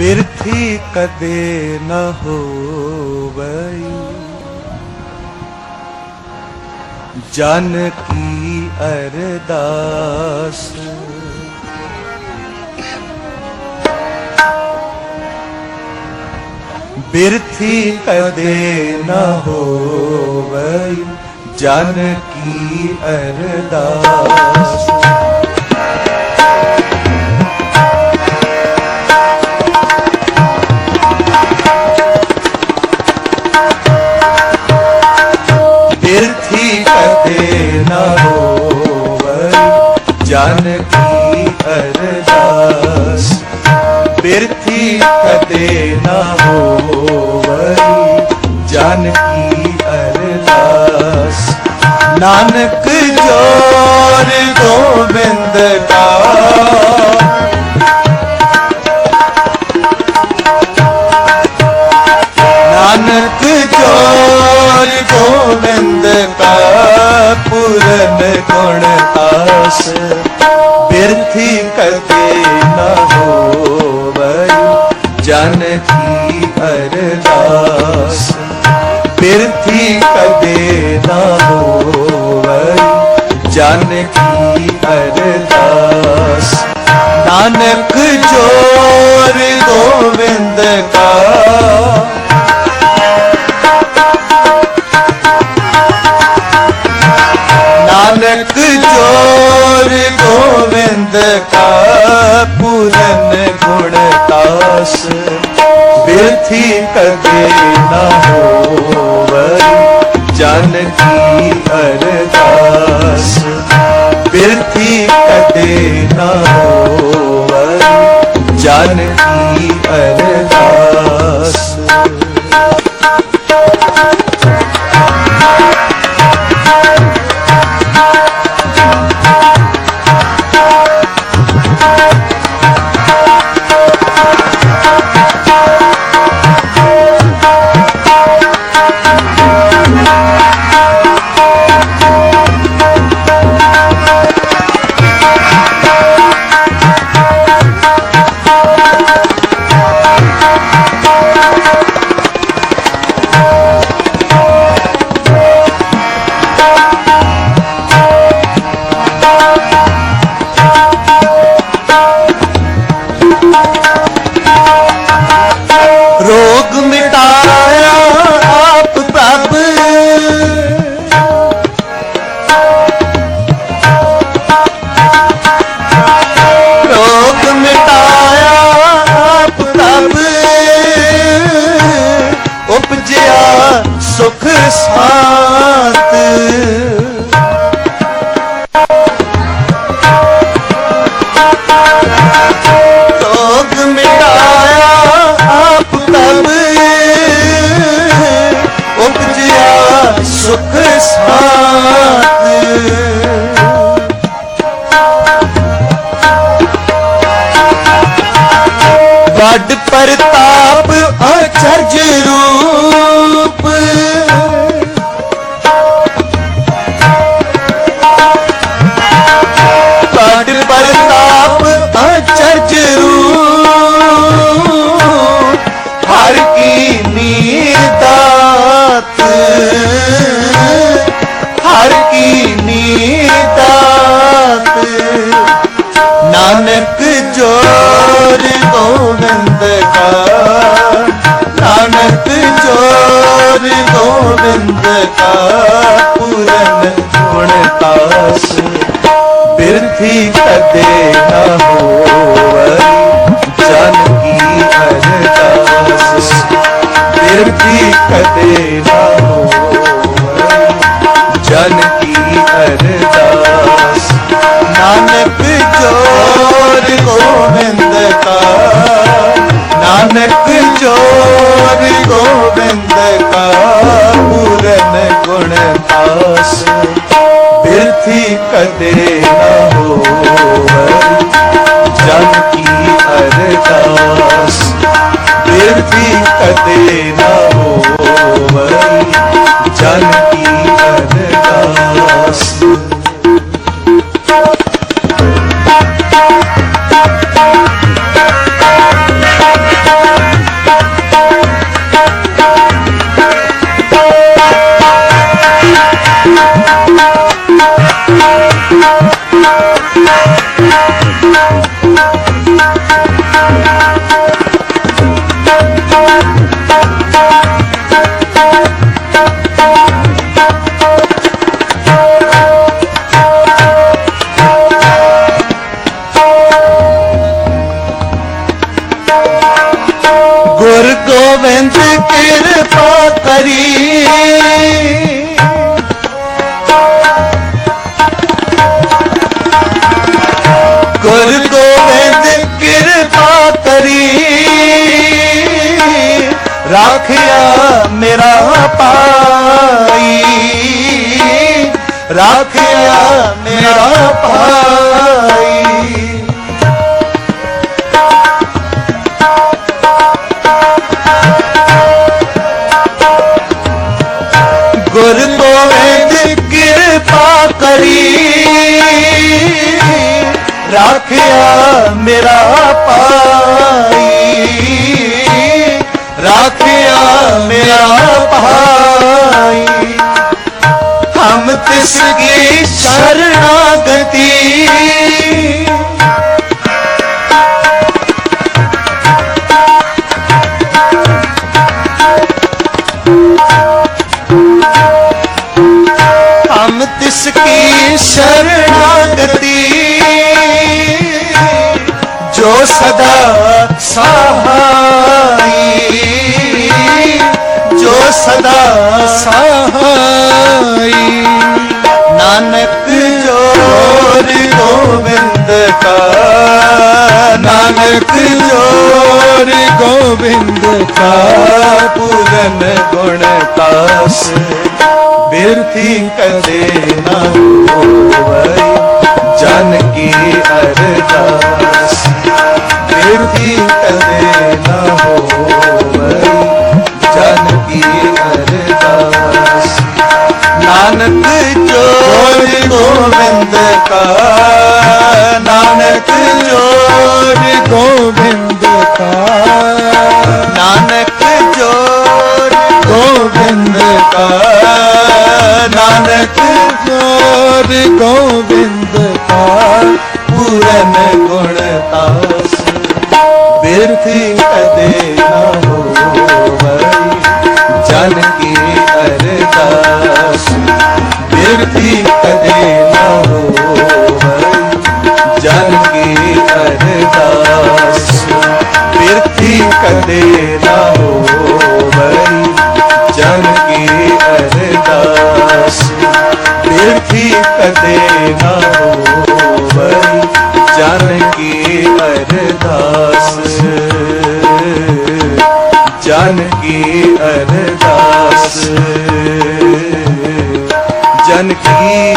ਬਿਰਥੀ ਕਦੇ ਨ ਹੋਵਈ। ਜਨ ਕੀ ਅਰਦਾਸ। ਬਿਰਥੀ ਕਦੇ ਨ ਹੋਵਈ। ਜਨ ਕੀ ਅਰਦਾਸ। ਹੋਵਈ ਜਨ ਕੀ ਅਰਦਾਸ ਨਾਨਕ ਜੋਰ ਗੋਬਿੰਦ ਕਾ ਨਾਨਕ ਜੋਰ ਗੋਬਿੰਦ ਕਾ ਪੂਰਨ ਗੁਣ ਆਸ ਬਿਰਥੀ ਕਦੇ ਨ ਹੋਵਈ ਜਨ ਕੀ ਅਰਦਾਸ ਬਿਰਥੀ ਕਦੇ ਨਾ ਹੋਵਈ, ਜਨ ਕੀ ਅਰਦਾਸ ਨਾਨਕ ਜੋਰ ਗੋਬਿੰਦ ਕਾ। ਨਾਨਕ ਜੋਰ ਗੋਬਿੰਦ ਕਾ, ਪੂਰਨ ਗੁਣ ਤਾਸ ਬਿਰਥੀ ਕਦੇ ਨਾ ਹੋਵਈ। ਜਨ ਕੀ ਅਰਦਾਸ ਸੁਖ ਸਾਤ ਮਿਟਾਇਆ ਆਪ ਤਬ ਉਪਜਿਆ ਸੁਖ ਸਾਤ ਵੱਡ ਪ੍ਰਤਾਪ ਅਚਰਜ ਰੂਪ ਨਾਨਕ ਜੋਰ ਗੋਬਿੰਦ ਕਾ ਨਾਨਕ ਜੋਰ ਗੋਬਿੰਦ ਕਾ ਪੂਰਨ ਗੁਣ ਤਾਸ ਬਿਰਥੀ ਕਦੇ ਨਾ ਹੋਵਈ ਜਨ ਕੀ ਅਰਦਾਸ ਬਿਰਥੀ ਕਦੇ ਨ ਹੋਵਈ ਨਾਨਕ ਜੋਰ ਗੋਬਿੰਦ ਕਾ। ਨਾਨਕ ਜੋਰ ਗੋਬਿੰਦ ਕਾ। ਪੂਰਨ ਗੁਣ ਤਾਸ ਬਿਰਥੀ ਕਦੇ ਨਾ ਹੋਵਈ ਜਨ ਕੀ ਅਰਦਾਸ। ਬਿਰਥੀ ਕਦੇ ਨਾ ਹੋਵਈ ਗੋਬਿੰਦ ਕਿਰਪਾ ਕਰੀ। ਗੁਰ ਗੋਬਿੰਦ ਕਿਰਪਾ ਕਰੀ। ਰਾਖਿਆ ਮੇਰਾ ਪਾਈ ਰਾਖਿਆ ਮੇਰਾ ਪਾਈ ਗੁਰ ਗੋਬਿੰਦ ਕਿਰਪਾ ਕਰੀ। ਰਾਖਿਆ ਮੇਰਾ ਪਾਈ ਰਾਖਿਆ ਮੇਰਾ ਪਾਈ ਹਮ ਤਿਸ ਕੀ ਸ਼ਰਣਾਗਤੀ ਜਿਸ ਕੀ ਸ਼ਰਨਾਗਤੀ ਜੋ ਸਦਾ ਸਹਾਈ, ਜੋ ਸਦਾ ਸਹਾਈ। ਨਾਨਕ ਜੋਰ ਗੋਬਿੰਦ ਕਾ, ਨਾਨਕ ਜੋਰ ਗੋਬਿੰਦ ਕਾ, ਪੂਰਨ ਗੁਣ ਤਾਸ। ਬਿਰਥੀ ਕਦੇ ਨਾ ਹੋਵਈ। ਜਨ ਕੀ ਅਰਦਾਸ ਬਿਰਥੀ ਕਦੇ ਨਾ ਹੋਵਈ ਜੋਰ ਗੋਬਿੰਦ ਕਾ ਪੂਰਨ ਗੁਣ ਤਾਸ। ਬਿਰਥੀ ਕਦੇ ਨਾ ਹੋਵਈ, ਜਨ ਕੀ ਅਰਦਾਸ। ਬਿਰਥੀ ਕਦੇ ਨਾ ਹੋਵਈ, ਜਨ ਕੀ ਅਰਦਾਸ। ਬਿਰਥੀ ਕਦੇ ਨਾ ਕਦੇ ਨਾ ਹੋਵਈ ਜਨ ਕੀ ਅਰਦਾਸ। ਜਨ ਕੀ ਅਰਦਾਸ। ਜਨ ਕੀ